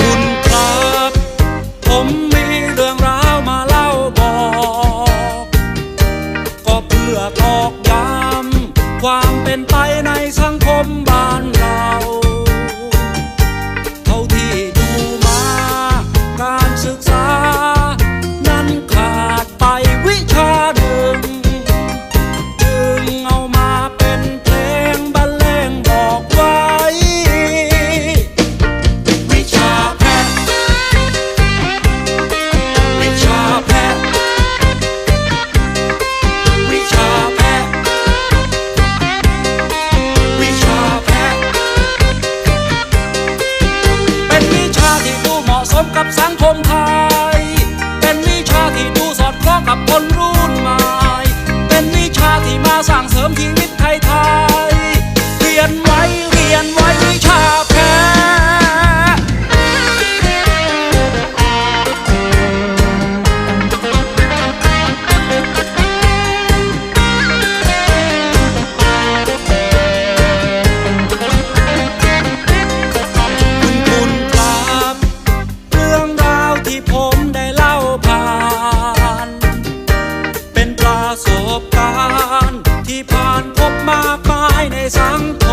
คุณครับ ผมมีเรื่องราวมาเล่าบอก ก็เพื่อตอกย้ำความเป็นไปในสังคมบ้านเรา กับสังคมไทย ผ่าน เป็นประสบการณ์ที่ผ่านพบมากมายในสังคม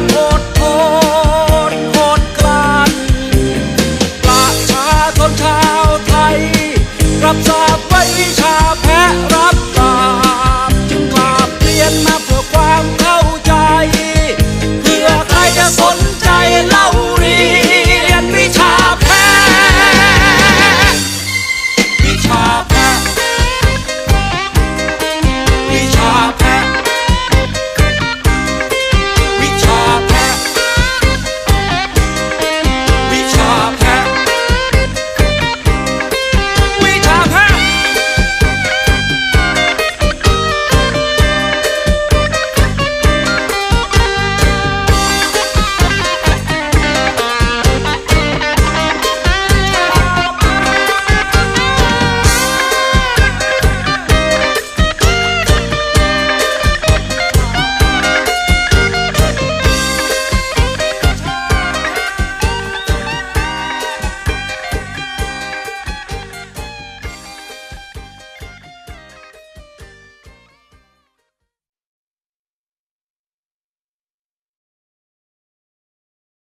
บโอดโอดโอดกลั้นประชาชนชาวไทยรับส